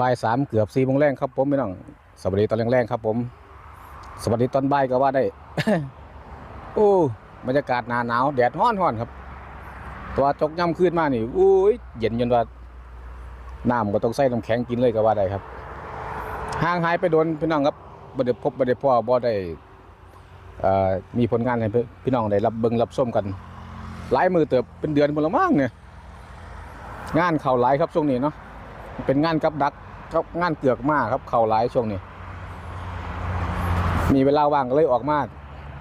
บ่ายสามเกือบสี่โมงแรงครับผมพี่น้องสวัสดีตอนแรงๆครับผม สวัสดีตอนบ่ายก็ว่าได้ โอ้บรรยากาศหนาหนาวแดดร้อนร้อนครับ ตัวจกย่ำขึ้นมานี่อุ้ยเย็นจนว่าน้ำก็ต้องใส่น้ำแข็งกินเลยก็ว่าได้ครับห่างหายไปโดนพี่น้องครับบ่ได้พบบ่ได้พ่อบ่ได้มีผลงานให้พี่น้องได้รับเบิ่งรับชมกัน หลายมือเติบเป็นเดือนพุ่นละมั้งเนี่ยงานเข้าหลายครับช่วงนี้เนาะ เป็นงานกับดักกับงานเกือกมากครับ เข่าหลายช่วงนี้ มีเวลาว่างก็เลยออกมา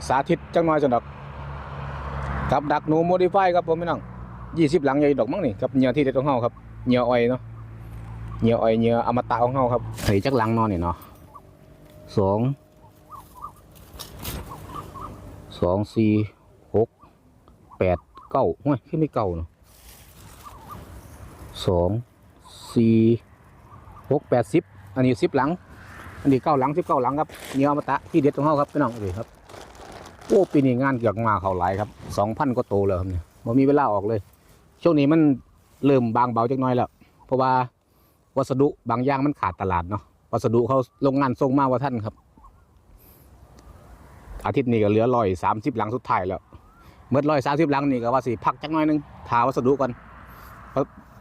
สาธิตจังน้อยจังดอกกับดักหนูโมดิฟายครับผมพี่น้องยี่สิบหลังใหญ่ดอกมั้งนี่กับเหยื่อที่เด็ดของเฮาครับเหยื่ออ้อยเนาะเหยื่ออ้อยเหยื่ออมตะของเฮาครับใส่จักหลังนอนนี่เนาะสองสองสี่หกแปดเก้าห้ยขึ้นไม่เก้าเนาะสอง สี่หกแปดสิบอันนี้สิบหลัง อันนี้เก้าหลังสิบเก้าหลังครับเนื้ออมตะที่เด็ดของเขาครับพี่น้องดูครับโอ้ปีนี้งานเกี่ยวกับมาเขาหลายครับสองพันก็โตแล้วครับเนี่ยมันมีเวลาออกเลย ช่วงนี้มันเริ่มบางเบาจักหน้อยแล้ว เพราะว่าวัสดุบางอย่างมันขาดตลาดเนาะวัสดุเขาโรงงานส่งมาว่าท่านครับ อาทิตย์นี้ก็เหลือร้อยสามสิบหลังสุดท้ายแล้วเมื่อร้อยสามสิบหลังนี่ก็ว่าสิพักจักหน้อยนึงทาวัสดุก่อน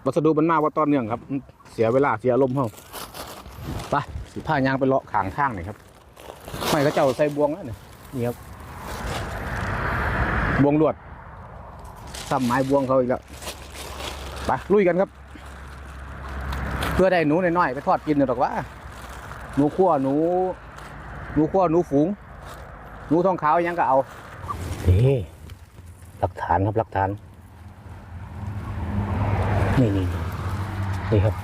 วัสดุมันมาว่าตอนเนื่องครับ เสียเวลาเสียอารมณ์เฮาไปสิผ้ายางไปเลาะขางข้างหน่อยครับไม่ก็เจ้าใส่บวงแล้วเนี่ยนี่ครับบวงลวดซ้ำไม้บวงเขาอีกแล้วไปลุยกันครับ เพื่อได้หนูน้อยๆไปทอดกินหรอกว่าหนูขั้วหนู หนูขั้วหนูฝูง หนูทองขาวยังก็เอาเอ๊หลักฐานครับหลักฐาน นี่นี่นี่ครับ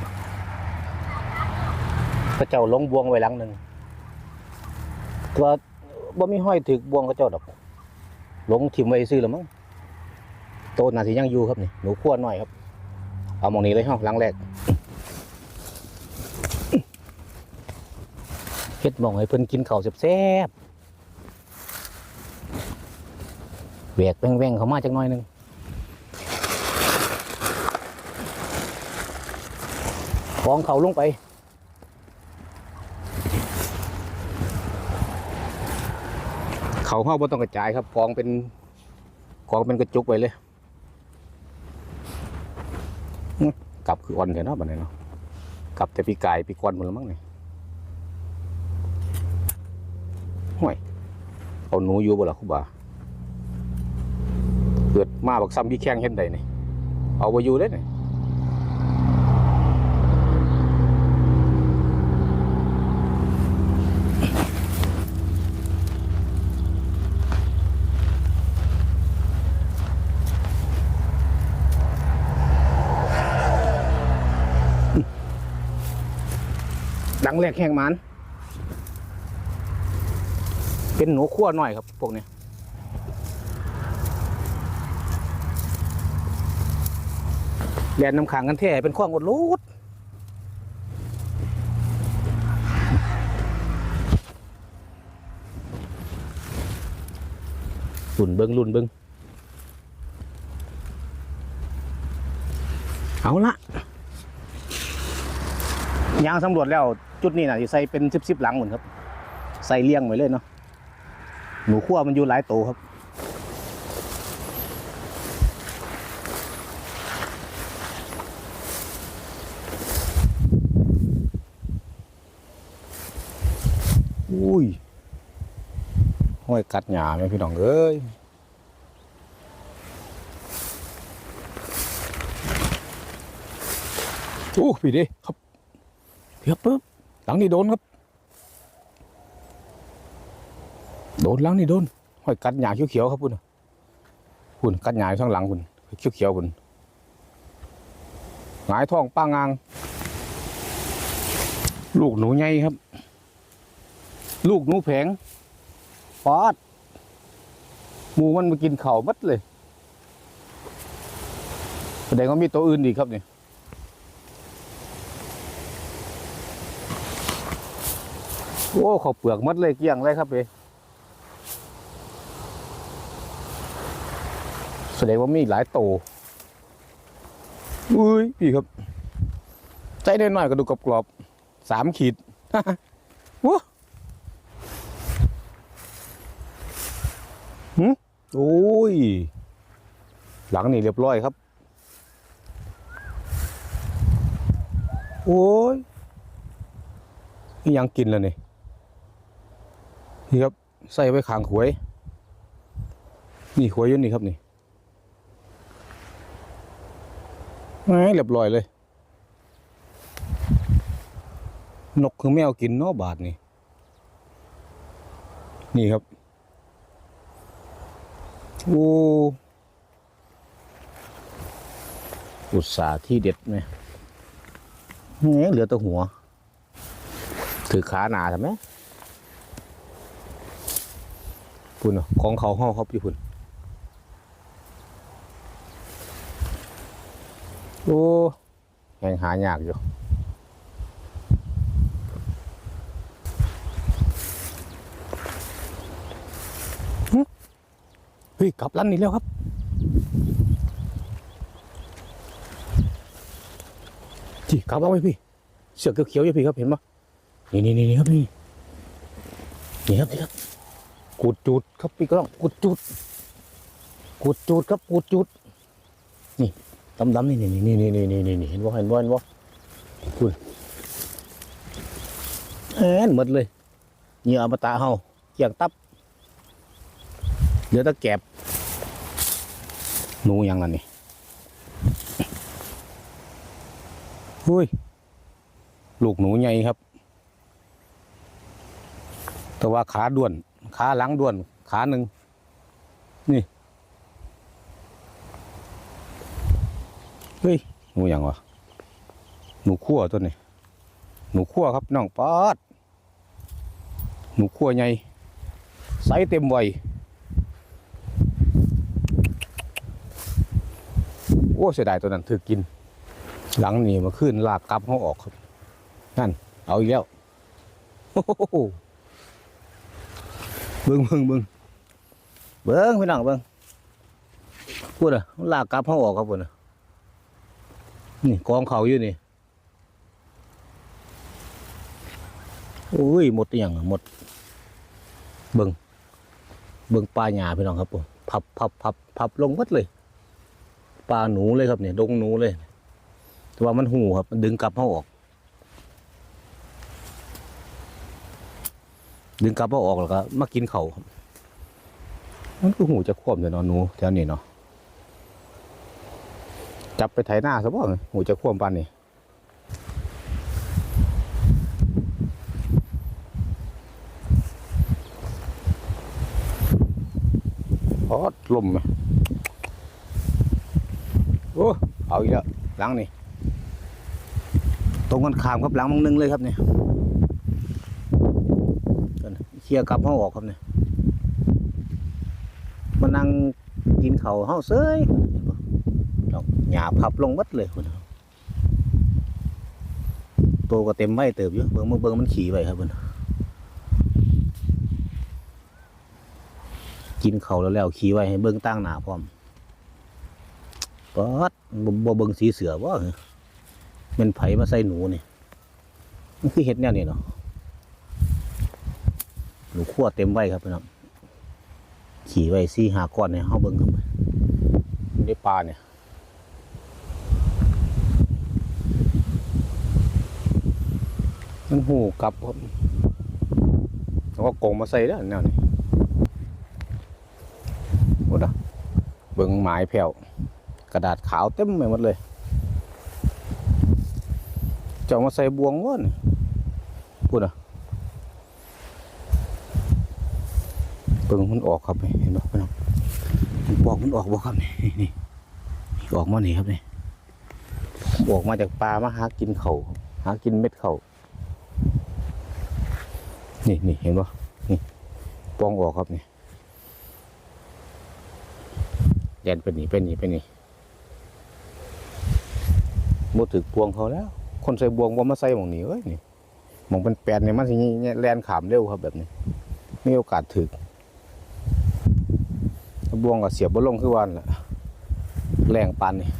พระเจ้าลงบวงไว้หลังหนึ่งตัวบ่มีห้อยถึกบวงพระเจ้าดอกลงทิมไว้ซื้อแล้วมั้งโตนาสิยังอยู่ครับนี่หนูขั้วหน่อยครับ เอาหมองนี้เลยห้องหลังแรกเฮ็ดหมองให้เพิ่นกินข้าวแซ่บๆแหวกแว่งๆเขามาจักหน่อยหนึง ของเขาลงไป เขาห้าบ่ต้องกระจายครับกองเป็นกองเป็นกระจุกไปเลยกลับคืออ่อนเถอะเนะบัดนี้เนาะกลับแต่ปีกายปีกอนหมดแล้วมั้งเนี่ยห่วยเอาหนูอยู่บ่ล่ะครูบาเกิดมาบักซ้ำพี่แข้งเห็นใดนี่เอาไปอยู่ได้นี่ ดังแรกแห้งมันเป็นหนูขั้วหน่อยครับพวกนี้แดนน้ำขังกันแท้เป็นข้องอดรูดลุ่นเบิงลุ่นเบิงเอาละ ยางสำรวจแล้วจุดนี้นะใส่เป็นสิบสิบหลังเหมือนครับ ใส่เลี้ยงไว้เลยเนาะหนูขั้วมันอยู่หลายโตวครับอุ้ยห้อยกัดหยาไหมพี่น้องเอ้ยโอ้พี่ดิครับ เดี๋ยวปุ๊บหลังนี่โดนครับ โดนหลังนี่โดนห้อยกัดหยาเขียวๆครับคุณคุณกัดหยาอยู่ข้างหลังคุณเขียวๆคุณหงายท้องป้างาง ลูกหนูใหญ่ครับ ลูกหนูแผงปอดหมูมันมากินเข่ามัดเลยแสดงว่ามีตัวอื่นอีกครับเนี่ย โอ้เขาวเปลือกหมดเลยเกลี้ยงเลยครับเอแสดงว่ามีหลายโตอุ้ยพี่ครับ ใจได้หน่อยก็ดูกรอบสามขีดว้าหืมโอ้ย หลังนี่เรียบร้อยครับ โอ้ยยังกินแล้วนี่ นี่ครับใส่ไว้ขางขวย นี่ขวยอยู่นี่ครับนี่แหมเรียบร้อยเลย นกคือแมวกินเนาะบาทนี่ นี่ครับ โอ้อุตสาห์ที่เด็ดไหมเนี่ยเหลือแต่หัว ถือขาหนาใช่ไหม พุ่นน่ะของเขาห้องครับพี่พุ่นโอ้ยังหายากอยู่เฮ้ยกลับลันนี่แล้วครับจีกลับเอาไว้พี่ เสือกเขียวๆอยู่พี่ครับเห็นปะนี่นี่นี่ครับนี่นี่ครับนี่ครับ กูดจูดครับพี่ก็ต้องกูดจูดกูดจูดครับกูดจูดนี่ดำดำๆนี่นี่นี่นี่นี่นี่นี่เห็นบ่าเห็นบ่าเห็นบ่คุณแอนหมดเลยเหยื่ออมตะเฮาเกี่ยงตับเหลือแตะแกบหนูยังล่ะนี่หุ้ย ลูกหนูใหญ่ครับ แต่ว่าขาด้วน ขาหลังด้วน ขาหนึ่งนี่เฮ้ยหนูยังวะหนูขั้วตัวนี้หนูขั้วครับน้องปอดหนูขั้วใหญ่ไซส์เต็มวัยโอ้เสียดายตัวนั้นถือกิน หลังนี่มาขึ้นลากกลับเขาออกครับนั่นเอาอีกแล้ว โอ้โห เบิ้งเบิ้งเบิ้งเบิ้งพี่น้องเบิ้งพูดอะมันลากกลับเขาออกครับพูดอะนี่กองเขาอยู่นี่โอ้ยหมดอย่างหมด เบิ้งเบิ้งปลาหยาพี่น้องครับผมพับพับพับพับลงหมดเลยปลาหนูเลยครับเนี่ยดงหนูเลยแต่ว่ามันหูครับมันดึงกลับเขาออก ดึงกลับเขาออกแล้วก็มากินเขาครับมันคือหูจะควบเลยเนาะหนูแถวนี้เนาะจับไปไถหน้าซะบ่หูจะควบปานนี่พอดลมไหมโอ้เอาอีกแล้วหลังนี่ตรงกันข้ามครับหลังมังนึงเลยครับเนี่ย เคลียกลับห้องออกครับเนี่ยมานั่งกินเขาห้าเซยเห็นปะดอกหยาพับลงมัดเลยคุณตัวก็เต็มไม้เติบอยู่เบิ่งเบิ่งเบิ่งมันขี่ไปครับคุณกินเขาแล้วแล้วขี่ไว้ให้เบิ่งตั้งหน้าพร้อมป๊อดบ่บเบิงสีเสือบ่เหรอมันไผมาใส่หนูนี่มันคือเห็ดแนวนี้เนาะ หนูขั้วเต็มไว้ครับพี่น้องขี่ไว้สี่หาก้อนเนี่ยเฮาเบิ่งครับได้ปลาเนี่ยมันหูกลับครับแล้วก็กงมาใส่แล้วแนวนี้โอ้ดะเบิ่งหมายแผ่วกระดาษขาวเต็มไปหมดเลยจะมาใส่บวงวะนี่พูดอะ เปิงมันออกครับนี่เห็นบ่พี่น้องมันปอกมันออกบ่ครับนี่นี่นี่ออกมานี่ครับนี่ออกมาจากปลามาหากินเขาหากินเม็ดเขานี่นี่เห็นบ่นี่ปองออกครับนี่แยนเป็นนี่เป็นนี่เป็นนี่บ่ถึกบวงเขาแล้ว คนใส่บวงบ่มาใส่หมองนี้เอ้ยนี่หมองเป็นแปดเนี่ยมันสิเนี่ยแล่นขามเร็วครับแบบนี้ มีโอกาสถึก บวงก็เสียบบ่ลงคือวันแหละแรงปานนี่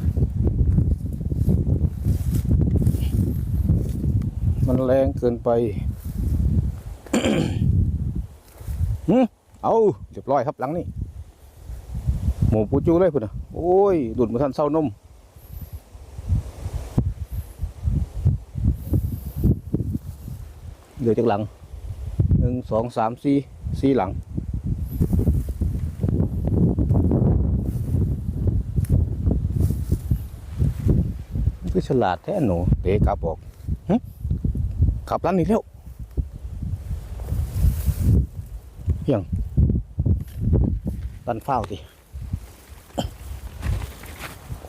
มันแรงเกินไปหึเอาเรียบร้อยครับหลังนี้หมูปูจูเลยพุ่นโอ้ยดุดมาทันเศร้านมเดี๋ยวจากหลังหนึ่งสองสามสี่สี่หลัง คือฉ ลาดแท้หนูเตะกลับออกขับลันอีกแล้วเพียงลันเฝ้าวสิ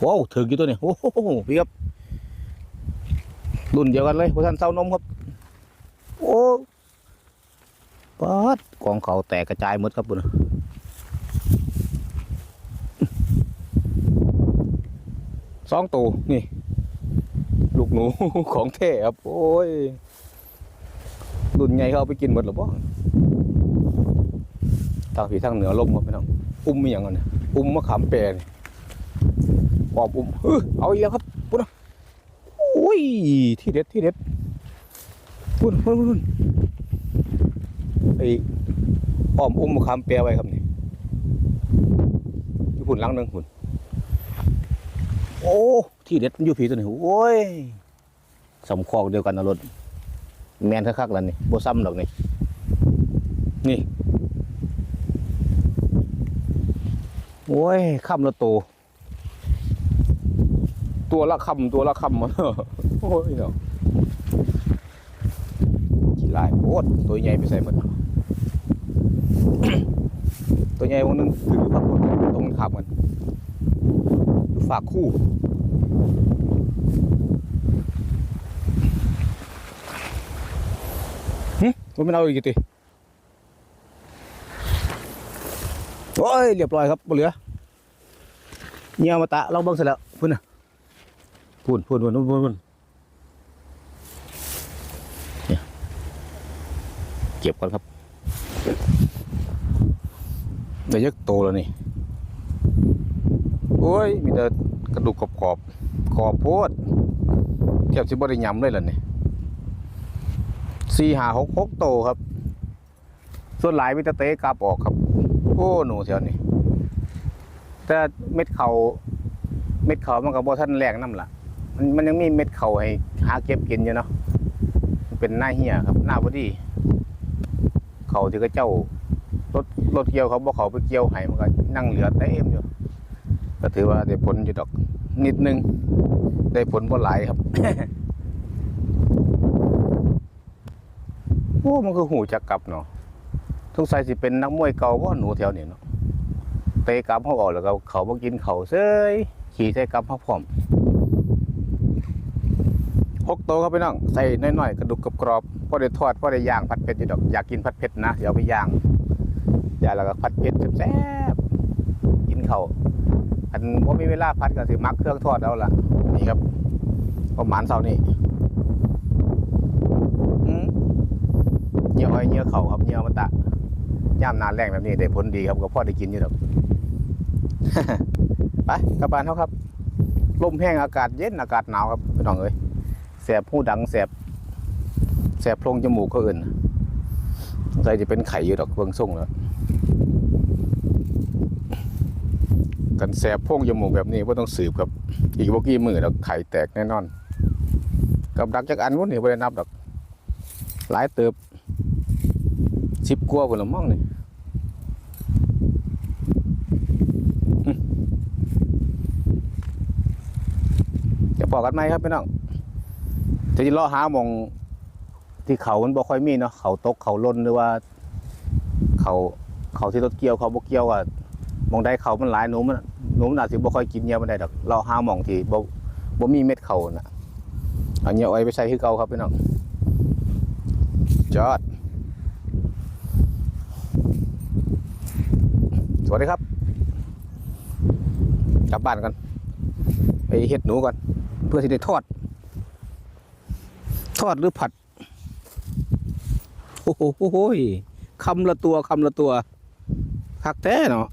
ว้าวถึงอยู่ตัวนี้โอ้โหพี่ครับรุ่นเดียวกันเลยพวกท่านเศร้านมครับ โอ้ปัดกองเขาแตกกระจายหมดครับปุ่นสองตัวนี่ หนูของแท้ครับ โอ้ยรุ่นใหญ่เขาเอาไปกินหมดหรือเปล่าทางผีทางเหนือลมครับพี่น้อง อุ้มมีอย่างเงี้ยอุ้มมะขามแปรนี่ปอบอุ้มเออเอาอีกแล้วครับปุ่นนะโอ้ย ที่เด็ดที่เด็ดปุ่นปุ่นปุ่นไอ้อ้อมอุ้มมะขามแปรไว้ครับนี่อยู่หุ่นหลังหนึ่งหุ่น โอ้ ที่เด็ดมันอยู่ผีตัวนี้โอ้ย สำคอกเดียวกันนะรถแมนคักๆแล้วนี่โบซ้ำดอกนี่นี่ โอ้ยคำละโต ตัวละคำตัวละคำมันโอ้ยเนาะกี่ลายโอ้ตัวใหญ่ไปใส่หมดตัวใหญ่วันนึงถือพักคนตรงขับกันฝากคู่ ว่ามันเอาอีกทีโอ้ยเรียบร้อยครับบ่เหลือเงียมาตะเราเบิ่งเสร็จแล้วพุ่นน่ะพุ่นพุ่นพุ่นพุ่นพุ่นเนี่ยเก็บก่อนครับได้ยักโตแล้วนี่โอ้ยมีแต่กระดูกกรอบกรอบๆขอบโพดเทียบสิบ่ได้ยำเลยล่ะนี่ สี่หาหกหกโตครับ ส่วนหลายมิตรเตะกลับออกครับ โอ้หนูเสียวนี่แต่เม็ดเขาเม็ดเขามันก็บ่ท่านแรงน้ำละมันมันยังมีเม็ดเขาให้หาเก็บกินอยู่เนาะเป็นหน้าเหี้ยครับ หน้าบดี เขาที่ก็เจ้ารถรถเกี่ยวเขาบ่เขาไปเกี่ยวให้มันก็นั่งเหลือเต็มอยู่ก็ถือว่าได้ผลอยู่ดอกนิดนึง ได้ผลบ่หลายครับ โอ้มันคือหูจักกลับเนาะสงสัยสิเป็นนักมวยเก่าว่าหนูแถวนี้เนาะเตะกลับเขาออกแล้วก็เขามากินเขาเซยขี่ใส่กลับเขาพร้อมหกโตวครับพี่น้องใส่น้อยๆกระดูกกรอบๆพอได้ทอดพอได้ย่างผัดเผ็ดอยู่ดอกอยากกินผัดเผ็ดนะเดี๋ยวเอาไปย่างย่างแล้วก็ผัดเผ็ดแซ่บๆกินเขาอันพอมีเวลาผัดก็สิมักเครื่องทอดเอาละนี่ครับประมาณเท่านี้อืม เหยี่ยว อ้อยเหยี่ยเขาครับเหยี่ยมันตะย่ามนานแรงแบบนี้ได้ผลดีครับก็พ่อได้กินอยู่ดอกไปกลับบ้านเขาครับลมแห้งอากาศเย็นอากาศหนาวครับพี่น้องเอ้ยแสบหูดังแสบแสบโพรงจมูกก็อื่นสงสัยจะเป็นไข่อยู่ดอกเบื้องส่งแล้วกันแสบโพรงจมูกแบบนี้ว่าต้องสืบครับ อีกบ่กี่มือดอกไข่แตกแน่นอน กับดักจากอันวุ้นนี่ไม่ได้นับดอก หลายเติบ สิบกว่าคนละมั่งนี่จะพอกกันไหมครับพี่น้องจะจะเลาะหาหมองที่เขามันบ่ค่อยมีเนาะเขาตกเขาล้นหรือว่า เขาเขาที่รถเกี่ยวเขาบ่เกี่ยวอะมองได้เขามันหลายหนูมันหนูมันอาจสิบ่ค่อยกินเงี้ยมันได้ดอกเราหาหมองที่บ่บ่มีเม็ดเขาน่ะอาเงี้ยไว้ไปใส่คือเก่าครับพี่น้องจอด วัสดีครับ กลับบ้านกันไปเห็ดหนูก่อน เพื่อที่ได้ทอด ทอดหรือผัด โอ้โหคำละตัวคำละตัวคักแท้เนาะ